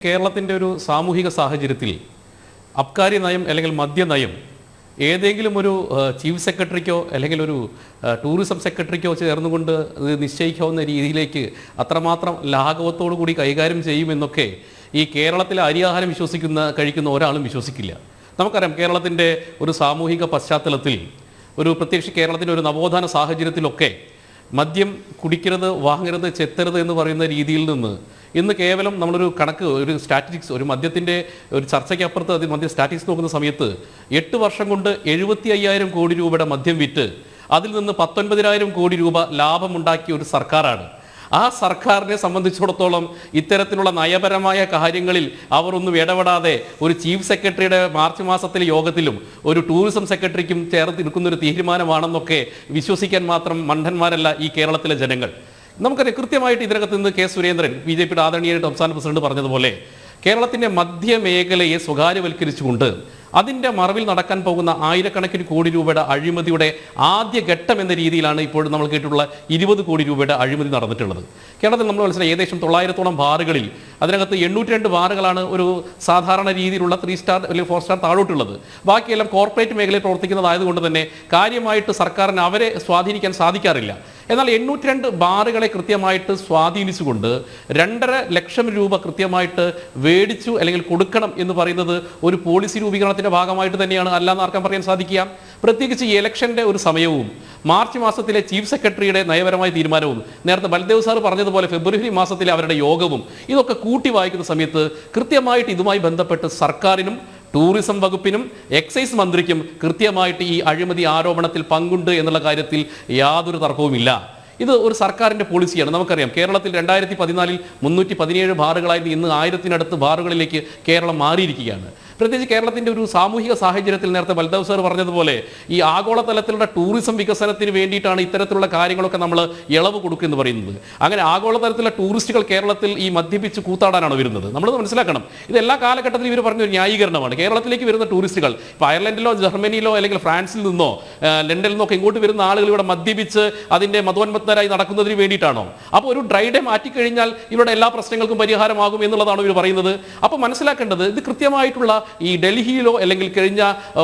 കേരളത്തിന്റെ ഒരു സാമൂഹിക സാഹചര്യത്തിൽ അബ്കാരി നയം അല്ലെങ്കിൽ മദ്യനയം ഏതെങ്കിലും ഒരു ചീഫ് സെക്രട്ടറിക്കോ അല്ലെങ്കിൽ ഒരു ടൂറിസം സെക്രട്ടറിക്കോ ചേർന്നുകൊണ്ട് ഇത് നിശ്ചയിക്കാവുന്ന രീതിയിലേക്ക് അത്രമാത്രം ലാഘവത്തോടു കൂടി കൈകാര്യം ചെയ്യുമെന്നൊക്കെ ഈ കേരളത്തിലെ അരിയാഹാരം വിശ്വസിക്കുന്ന കഴിക്കുന്ന ഒരാളും വിശ്വസിക്കില്ല. നമുക്കറിയാം കേരളത്തിന്റെ ഒരു സാമൂഹിക പശ്ചാത്തലത്തിൽ ഒരു പ്രത്യേകിച്ച് കേരളത്തിന്റെ ഒരു നവോത്ഥാന സാഹചര്യത്തിലൊക്കെ മദ്യം കുടിക്കരുത് വാങ്ങരുത് ചെത്തരുത് എന്ന് പറയുന്ന രീതിയിൽ നിന്ന് ഇന്ന് കേവലം നമ്മളൊരു കണക്ക് ഒരു സ്റ്റാറ്റിസ്റ്റിക്സ് ഒരു മദ്യത്തിന്റെ ഒരു ചർച്ചയ്ക്കപ്പുറത്ത് അത് മദ്യ സ്റ്റാറ്റിക്സ് നോക്കുന്ന സമയത്ത് എട്ട് വർഷം കൊണ്ട് എഴുപത്തി അയ്യായിരം കോടി രൂപയുടെ മദ്യം വിറ്റ് അതിൽ നിന്ന് പത്തൊൻപതിനായിരം കോടി രൂപ ലാഭമുണ്ടാക്കിയ ഒരു സർക്കാരാണ്. ആ സർക്കാരിനെ സംബന്ധിച്ചിടത്തോളം ഇത്തരത്തിലുള്ള നയപരമായ കാര്യങ്ങളിൽ അവർ ഇടപെടാതെ ഒരു ചീഫ് സെക്രട്ടറിയുടെ മാർച്ച് മാസത്തിലെ യോഗത്തിലും ഒരു ടൂറിസം സെക്രട്ടറിക്കും ചേർത്ത് നിൽക്കുന്ന ഒരു തീരുമാനമാണെന്നൊക്കെ വിശ്വസിക്കാൻ മാത്രം മണ്ടന്മാരല്ല ഈ കേരളത്തിലെ ജനങ്ങൾ. നമുക്കറിയാം കൃത്യമായിട്ട് ഇതിനകത്ത് നിന്ന് കെ സുരേന്ദ്രൻ ബി ജെ പിയുടെ ആദരണീയനായിട്ട് സംസ്ഥാന പ്രസിഡന്റ് പറഞ്ഞതുപോലെ കേരളത്തിന്റെ മധ്യമേഖലയെ സ്വകാര്യവൽക്കരിച്ചുകൊണ്ട് അതിന്റെ മറവിൽ നടക്കാൻ പോകുന്ന ആയിരക്കണക്കിന് കോടി രൂപയുടെ അഴിമതിയുടെ ആദ്യ ഘട്ടം എന്ന രീതിയിലാണ് ഇപ്പോൾ നമ്മൾ കേട്ടിട്ടുള്ള ഇരുപത് കോടി രൂപയുടെ അഴിമതി നടന്നിട്ടുള്ളത്. കേരളത്തിൽ നമ്മൾ മനസ്സിലായി ഏകദേശം തൊള്ളായിരത്തോളം ബാറുകളിൽ അതിനകത്ത് എണ്ണൂറ്റി രണ്ട് ബാറുകളാണ് ഒരു സാധാരണ രീതിയിലുള്ള ത്രീ സ്റ്റാർ അല്ലെങ്കിൽ ഫോർ സ്റ്റാർ താഴോട്ടുള്ളത്. ബാക്കിയെല്ലാം കോർപ്പറേറ്റ് മേഖലയിൽ പ്രവർത്തിക്കുന്നതായതുകൊണ്ട് തന്നെ കാര്യമായിട്ട് സർക്കാരിന് അവരെ സ്വാധീനിക്കാൻ സാധിക്കാറില്ല. എന്നാൽ എണ്ണൂറ്റി രണ്ട് ബാറുകളെ കൃത്യമായിട്ട് സ്വാധീനിച്ചുകൊണ്ട് രണ്ടര ലക്ഷം രൂപ കൃത്യമായിട്ട് വേടിച്ചു അല്ലെങ്കിൽ കൊടുക്കണം എന്ന് പറയുന്നത് ഒരു പോളിസി രൂപീകരണത്തിന്റെ ഭാഗമായിട്ട് തന്നെയാണ് അല്ലാന്ന് ആർക്കാൻ പറയാൻ സാധിക്കുക. പ്രത്യേകിച്ച് ഈ ഇലക്ഷന്റെ ഒരു സമയവും മാർച്ച് മാസത്തിലെ ചീഫ് സെക്രട്ടറിയുടെ നയപരമായ തീരുമാനവും നേരത്തെ ബൽദേവ് സാർ പറഞ്ഞതുപോലെ ഫെബ്രുവരി മാസത്തിലെ അവരുടെ യോഗവും ഇതൊക്കെ കൂട്ടി വായിക്കുന്ന സമയത്ത് കൃത്യമായിട്ട് ഇതുമായി ബന്ധപ്പെട്ട് സർക്കാരിനും ടൂറിസം വകുപ്പിനും എക്സൈസ് മന്ത്രിക്കും കൃത്യമായിട്ട് ഈ അഴിമതി ആരോപണത്തിൽ പങ്കുണ്ട് എന്നുള്ള കാര്യത്തിൽ യാതൊരു തർക്കവുമില്ല. ഇത് ഒരു സർക്കാരിന്റെ പോളിസിയാണ് നമുക്കറിയാം കേരളത്തിൽ രണ്ടായിരത്തി പതിനാലിൽ മുന്നൂറ്റി പതിനേഴ് ബാറുകളായിരുന്നു ഇന്ന് ആയിരത്തിനടുത്ത് ബാറുകളിലേക്ക് കേരളം മാറിയിരിക്കുകയാണ്. പ്രത്യേകിച്ച് കേരളത്തിന്റെ ഒരു സാമൂഹിക സാഹചര്യത്തിൽ നേരത്തെ ബൽദേവ് സാർ പറഞ്ഞതുപോലെ ഈ ആഗോളതലത്തിലുള്ള ടൂറിസം വികസനത്തിന് വേണ്ടിയിട്ടാണ് ഇത്തരത്തിലുള്ള കാര്യങ്ങളൊക്കെ നമ്മൾ ഇളവ് കൊടുക്കുക എന്ന് പറയുന്നത്. അങ്ങനെ ആഗോളതലത്തിലുള്ള ടൂറിസ്റ്റുകൾ കേരളത്തിൽ ഈ മദ്യപിച്ച് കൂത്താടാനാണ് വരുന്നത്. നമ്മൾ മനസ്സിലാക്കണം. ഇത് എല്ലാ കാലഘട്ടത്തിലും ഇവർ പറഞ്ഞ ഒരു ന്യായീകരണമാണ്. കേരളത്തിലേക്ക് വരുന്ന ടൂറിസ്റ്റുകൾ ഇപ്പോൾ അയർലൻഡിലോ ജർമ്മനിയിലോ അല്ലെങ്കിൽ ഫ്രാൻസിൽ നിന്നോ ലണ്ടനിൽ നിന്നോ ഒക്കെ ഇങ്ങോട്ട് വരുന്ന ആളുകൾ ഇവിടെ മദ്യപിച്ച് അതിന്റെ മതോന്മത്തരായി നടക്കുന്നതിന് വേണ്ടിയിട്ടാണോ? അപ്പോൾ ഒരു ഡ്രൈ ഡേ മാറ്റിക്കഴിഞ്ഞാൽ ഇവരുടെ എല്ലാ പ്രശ്നങ്ങൾക്കും പരിഹാരമാകും എന്നുള്ളതാണ് ഇവർ പറയുന്നത്. അപ്പോൾ മനസ്സിലാക്കേണ്ടത് ഇത് കൃത്യമായിട്ടുള്ള ഈ ഡൽഹിയിലോ അല്ലെങ്കിൽ കഴിഞ്ഞ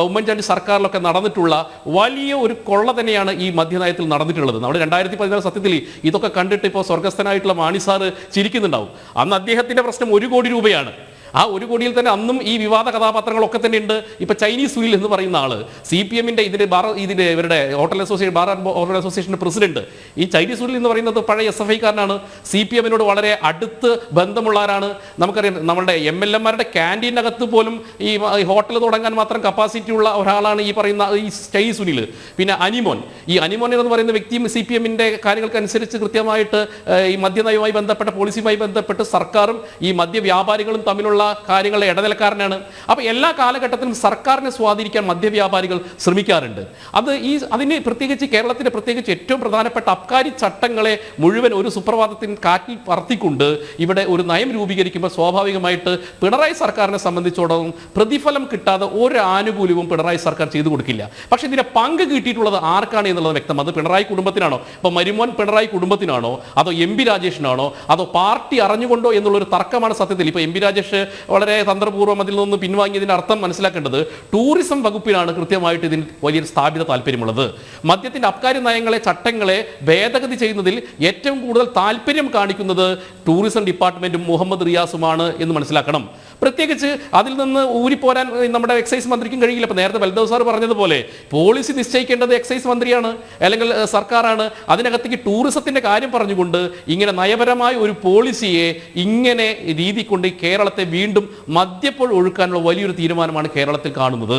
ഉമ്മൻചാണ്ടി സർക്കാരിലൊക്കെ നടന്നിട്ടുള്ള വലിയ ഒരു കൊള്ള തന്നെയാണ് ഈ മദ്യനയത്തിൽ നടന്നിട്ടുള്ളത്. നമ്മുടെ രണ്ടായിരത്തി പതിനാല് സത്യത്തിൽ ഇതൊക്കെ കണ്ടിട്ട് ഇപ്പോൾ സ്വർഗസ്ഥനായിട്ടുള്ള മാണി സാറ് ചിരിക്കുന്നുണ്ടാവും. അന്ന് അദ്ദേഹത്തിന്റെ പ്രശ്നം ഒരു കോടി രൂപയാണ്. ആ ഒരു കോടിയിൽ തന്നെ അന്നും ഈ വിവാദ കഥാപാത്രങ്ങളൊക്കെ തന്നെ ഉണ്ട്. ഇപ്പൊ ചൈനീസ് സുനിൽ എന്ന് പറയുന്ന ആൾ സി പി എമ്മിന്റെ ഇതിന്റെ ബാർ ഇതിന്റെ ഇവരുടെ ഹോട്ടൽ അസോസിയേഷൻ ബാർ ഹോട്ടൽ അസോസിയേഷന്റെ പ്രസിഡന്റ്. ഈ ചൈനീസ് സുനിൽ എന്ന് പറയുന്നത് പഴയ എസ് എഫ് ഐക്കാരനാണ് സി പി എമ്മിനോട് വളരെ അടുത്ത് ബന്ധമുള്ളവരാണ് നമുക്കറിയാം നമ്മുടെ എം എൽ എമാരുടെ ക്യാന്റീനകത്ത് പോലും ഈ ഹോട്ടൽ തുടങ്ങാൻ മാത്രം കപ്പാസിറ്റി ഉള്ള ഒരാളാണ് ഈ പറയുന്ന ഈ ചൈനീസ് സുനിൽ. പിന്നെ അനിമോൻ. ഈ അനിമോൻ എന്ന് പറയുന്ന വ്യക്തിയും സി പി എമ്മിന്റെ കാര്യങ്ങൾക്കനുസരിച്ച് കൃത്യമായിട്ട് ഈ മദ്യനയവുമായി ബന്ധപ്പെട്ട പോളിസിയുമായി ബന്ധപ്പെട്ട് സർക്കാരും ഈ മദ്യ വ്യാപാരികളും തമ്മിലുള്ള കാര്യങ്ങളുടെ ഇടനിലക്കാരനാണ്. അപ്പോൾ എല്ലാ കാലഘട്ടത്തിലും സർക്കാരിനെ സ്വാധീനിക്കാൻ മദ്യവ്യാപാരികൾ ശ്രമിക്കാറുണ്ട്. അത് ഈ അതിന് പ്രത്യേകിച്ച് കേരളത്തിന്റെ പ്രത്യേകിച്ച് ഏറ്റവും പ്രധാനപ്പെട്ട അബ്കാരി ചട്ടങ്ങളെ മുഴുവൻ ഒരു സുപ്രഭാതത്തിന് കാറ്റിൽ പറത്തിക്കൊണ്ട് ഇവിടെ ഒരു നയം രൂപീകരിക്കുമ്പോൾ സ്വാഭാവികമായിട്ട് പിണറായി സർക്കാരിനെ സംബന്ധിച്ചിടത്തോളം പ്രതിഫലം കിട്ടാതെ ഒരു ആനുകൂല്യവും പിണറായി സർക്കാർ ചെയ്തു കൊടുക്കില്ല. പക്ഷേ ഇതിന്റെ പങ്ക് കിട്ടിയിട്ടുള്ളത് ആർക്കാണ് എന്നുള്ളത് വ്യക്തം അത് പിണറായി കുടുംബത്തിനാണോ? ഇപ്പോൾ മരുമോൻ പിണറായി കുടുംബത്തിനാണോ? അതോ എം പി രാജേഷിനാണോ? അതോ പാർട്ടി അറിഞ്ഞുകൊണ്ടോ എന്നുള്ളൊരു തർക്കമാണ് സത്യത്തിൽ. ഇപ്പോൾ എം പി രാജേഷ് വളരെ തന്ത്രപൂർവം അതിൽ നിന്ന് പിൻവാങ്ങിയതിന്റെ അർത്ഥം മനസ്സിലാക്കേണ്ടത് ടൂറിസം വകുപ്പിനാണ് കൃത്യമായിട്ട് ഇതിന് വലിയൊരു സ്ഥാപിത താല്പര്യമുള്ളത്. മദ്യത്തിന്റെ അബ്കാരി നയങ്ങളെ ചട്ടങ്ങളെ ഭേദഗതി ചെയ്യുന്നതിൽ ഏറ്റവും കൂടുതൽ താല്പര്യം കാണിക്കുന്നത് ടൂറിസം ഡിപ്പാർട്ട്മെന്റും മുഹമ്മദ് റിയാസുമാണ് എന്ന് മനസ്സിലാക്കണം. പ്രത്യേകിച്ച് അതിൽ നിന്ന് ഊരിപ്പോരാൻ നമ്മുടെ എക്സൈസ് മന്ത്രിക്കും കഴിയില്ല. അപ്പോൾ നേരത്തെ ബൽദേവ് സാർ പറഞ്ഞതുപോലെ പോളിസി നിശ്ചയിക്കേണ്ടത് എക്സൈസ് മന്ത്രിയാണ് അല്ലെങ്കിൽ സർക്കാരാണ്. അതിനകത്തേക്ക് ടൂറിസത്തിന്റെ കാര്യം പറഞ്ഞുകൊണ്ട് ഇങ്ങനെ നയപരമായ ഒരു പോളിസിയെ ഇങ്ങനെ രീതി കൊണ്ട് കേരളത്തെ വീണ്ടും മദ്യപ്പോൾ ഒഴുക്കാനുള്ള വലിയൊരു തീരുമാനമാണ് കേരളത്തിൽ കാണുന്നത്.